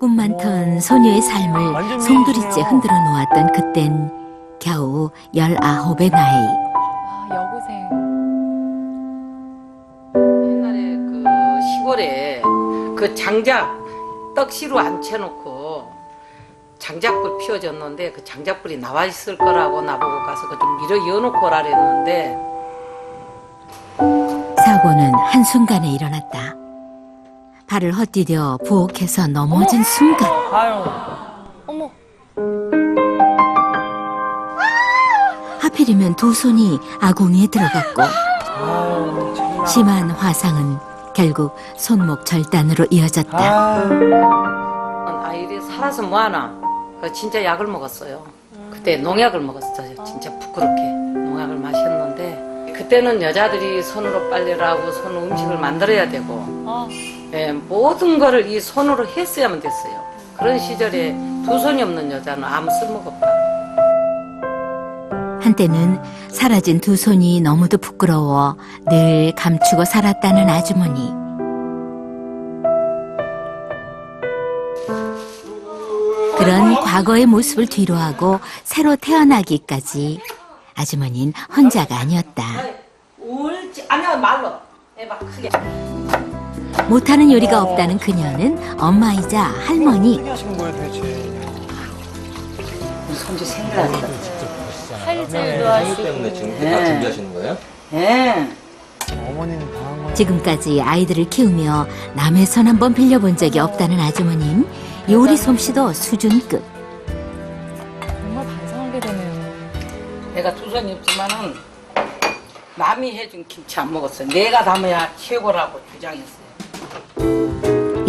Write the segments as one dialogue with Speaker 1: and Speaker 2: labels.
Speaker 1: 꿈 많던 소녀의 삶을 송두리째. 흔들어 놓았던 그땐 겨우 열아홉의 나이.
Speaker 2: 아, 여고생.
Speaker 3: 옛날에 그 시골에 그 장작 떡시로 앉혀놓고 장작불 피워졌는데 그 장작불이 나와 있을 거라고 나보고 가서 그 좀 밀어 이어놓고 오라 그랬는데
Speaker 1: 사고는 한순간에 일어났다. 발을 헛디뎌 부엌에서 넘어진 순간
Speaker 4: 아유.
Speaker 2: 어머,
Speaker 1: 하필이면 두 손이 아궁이에 들어갔고
Speaker 4: 아유. 참나.
Speaker 1: 심한 화상은 결국 손목 절단으로 이어졌다.
Speaker 4: 아유.
Speaker 3: 아이들이 살아서 뭐하나 그 진짜 약을 먹었어요 그때 농약을 먹었어요 진짜 부끄럽게 농약을 마셨는데 그때는 여자들이 손으로 빨래를 하고 손으로 음식을 만들어야 되고
Speaker 2: 아,
Speaker 3: 예, 모든 거를 이 손으로 했어야만 됐어요 그런 시절에 두 손이 없는 여자는 아무 쓸모가 없다
Speaker 1: 한때는 사라진 두 손이 너무도 부끄러워 늘 감추고 살았다는 아주머니. 그런 과거의 모습을 뒤로하고 새로 태어나기까지 아주머니는 혼자가 아니었다.
Speaker 3: 울지 아니야 말로 해봐 크게
Speaker 1: 못하는 요리가 없다는 그녀는 엄마이자 할머니,
Speaker 4: 도대체?
Speaker 3: 손주 생일날이다
Speaker 2: 칼질도 하시고.
Speaker 5: 때문에 지금
Speaker 3: 네.
Speaker 5: 다 준비하시는 거예요?
Speaker 3: 예.
Speaker 4: 어머니는 당한 거.
Speaker 1: 지금까지 아이들을 키우며 남의 손 한 번 빌려본 적이 없다는 아주머님, 요리 솜씨도 수준급.
Speaker 2: 정말 반성하게 되네요.
Speaker 3: 내가 두 손이 없지만은 남이 해준 김치 안 먹었어요 내가 담아야 최고라고 주장했어요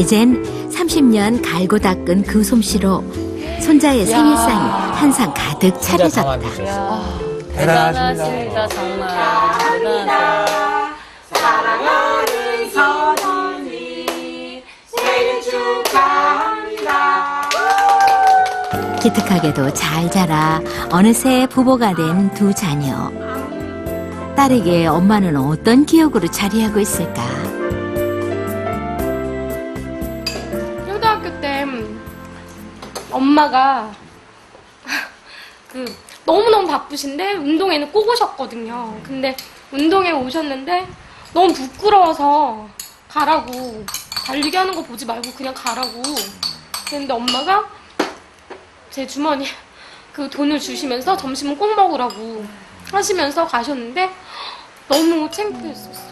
Speaker 1: 이젠 30년 갈고 닦은 그 솜씨로 손자의 생일상이 한상 가득 차려졌다.
Speaker 2: 이야,
Speaker 4: 대단하십니다.
Speaker 2: 정말. 대단하세요.
Speaker 1: 기특하게도 잘 자라 어느새 부부가 된 두 자녀. 딸에게 엄마는 어떤 기억으로 자리하고 있을까?
Speaker 6: 엄마가 그 너무너무 바쁘신데 운동회는 꼭 오셨거든요. 근데 운동회 오셨는데 너무 부끄러워서 가라고 달리기 하는 거 보지 말고 그냥 가라고. 근데 엄마가 제 주머니 그 돈을 주시면서 점심은 꼭 먹으라고 하시면서 가셨는데 너무 창피했었어요.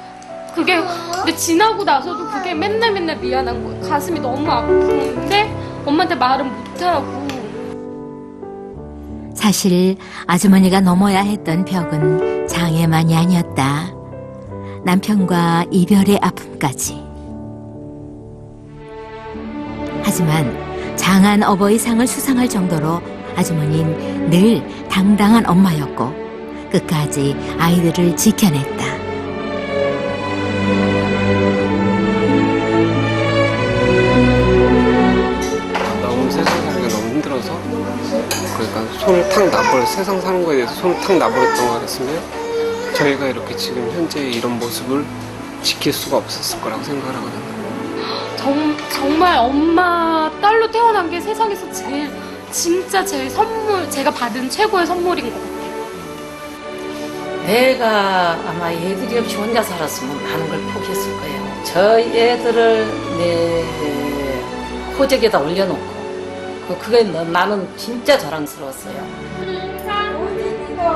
Speaker 6: 그게 근데 지나고 나서도 그게 맨날 맨날 미안한 거예요. 가슴이 너무 아픈데 엄마한테 말은 못하고
Speaker 1: 사실 아주머니가 넘어야 했던 벽은 장애만이 아니었다. 남편과 이별의 아픔까지. 하지만 장한 어버이상을 수상할 정도로 아주머니는 늘 당당한 엄마였고 끝까지 아이들을 지켜냈다.
Speaker 7: 손을 탁 놔버려 세상 사는 거에 대해서 손을 탁 놔버렸던 것 같으면 저희가 이렇게 지금 현재 이런 모습을 지킬 수가 없었을 거라고 생각을 하거든요.
Speaker 6: 정, 정말 엄마 딸로 태어난 게 세상에서 제일 진짜 제일 선물 제가 받은 최고의 선물인 것 같아요.
Speaker 3: 내가 아마 애들이 없이 혼자 살았으면 많은 걸 포기했을 거예요. 저 애들을 내 호적에다 올려놓고 그- 그게 너- 나는 진짜 자랑스러웠어요.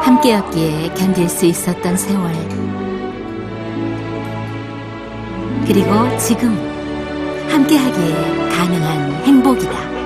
Speaker 1: 함께였기에 견딜 수 있었던 세월. 그리고 지금 함께하기에 가능한 행복이다.